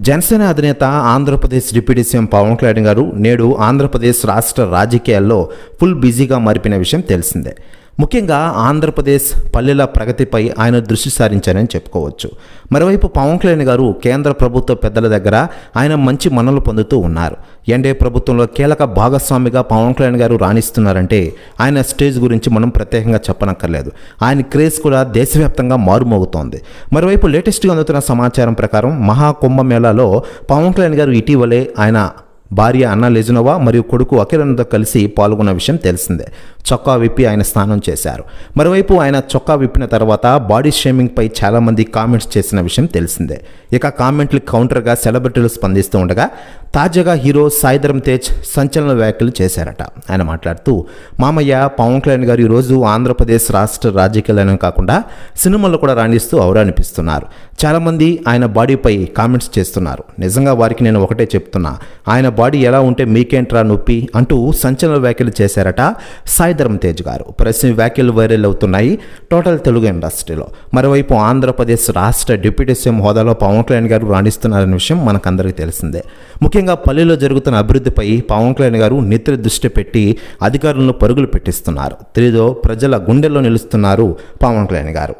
జనసేన అధినేత Andhra Pradesh deputy CM Pawan Kalyan గారు నేడు ఆంధ్రప్రదేశ్ రాష్ట్ర రాజకీయాల్లో ఫుల్ బిజీగా మారిపోయిన విషయం తెలిసిందే. ముఖ్యంగా ఆంధ్రప్రదేశ్ పల్లెల ప్రగతిపై ఆయన దృష్టి సారించారని చెప్పుకోవచ్చు. మరోవైపు పవన్ కళ్యాణ్ గారు కేంద్ర ప్రభుత్వ పెద్దల దగ్గర ఆయన మంచి మన్నలు పొందుతూ ఉన్నారు. ఎన్డీఏ ప్రభుత్వంలో కీలక భాగస్వామిగా పవన్ కళ్యాణ్ గారు రాణిస్తున్నారంటే ఆయన స్టేజ్ గురించి మనం ప్రత్యేకంగా చెప్పనక్కర్లేదు. ఆయన క్రేజ్ కూడా దేశవ్యాప్తంగా మారుమోగుతోంది. మరోవైపు లేటెస్ట్గా అందుతున్న సమాచారం ప్రకారం మహాకుంభమేళాలో పవన్ కళ్యాణ్ గారు ఇటీవలే ఆయన భార్య అన్న లెజునోవా మరియు కొడుకు అఖిలన్తో కలిసి పాల్గొన్న విషయం తెలిసిందే. చొక్కా విప్పి ఆయన స్నానం చేశారు. మరోవైపు ఆయన చొక్కా విప్పిన తర్వాత బాడీ షేమింగ్పై చాలామంది కామెంట్స్ చేసిన విషయం తెలిసిందే. ఇక కామెంట్లు కౌంటర్గా సెలబ్రిటీలు స్పందిస్తూ ఉండగా తాజాగా హీరో సాయిధరం తేజ్ సంచలన వ్యాఖ్యలు చేశారట. ఆయన మాట్లాడుతూ మామయ్య పవన్ కళ్యాణ్ గారు ఈరోజు ఆంధ్రప్రదేశ్ రాష్ట్ర రాజకీయాలను కాకుండా సినిమాల్లో కూడా రాణిస్తూ ఔరానిపిస్తున్నారు చాలామంది ఆయన బాడీపై కామెంట్స్ చేస్తున్నారు. నిజంగా వారికి నేను ఒకటే చెప్తున్నా ఆయన బాడీ ఎలా ఉంటే మీకేంట్రా నొప్పి అంటూ సంచలన వ్యాఖ్యలు చేశారట సాయి సాయిధరం తేజ్ గారు. ప్రశ్న వ్యాఖ్యలు వైరల్ అవుతున్నాయి. టోటల్ తెలుగు ఇండస్ట్రీలో మరోవైపు ఆంధ్రప్రదేశ్ రాష్ట్ర డిప్యూటీ సీఎం హోదాలో పవన్ కళ్యాణ్ గారు రాణిస్తున్నారనే విషయం మనకందరికీ తెలిసిందే. ముఖ్యంగా పల్లెలో జరుగుతున్న అభివృద్ధిపై పవన్ కళ్యాణ్ గారు నిత్ర దృష్టి పెట్టి అధికారులను పరుగులు పెట్టిస్తున్నారు. తెలియదో ప్రజల గుండెల్లో నిలుస్తున్నారు పవన్ కళ్యాణ్ గారు.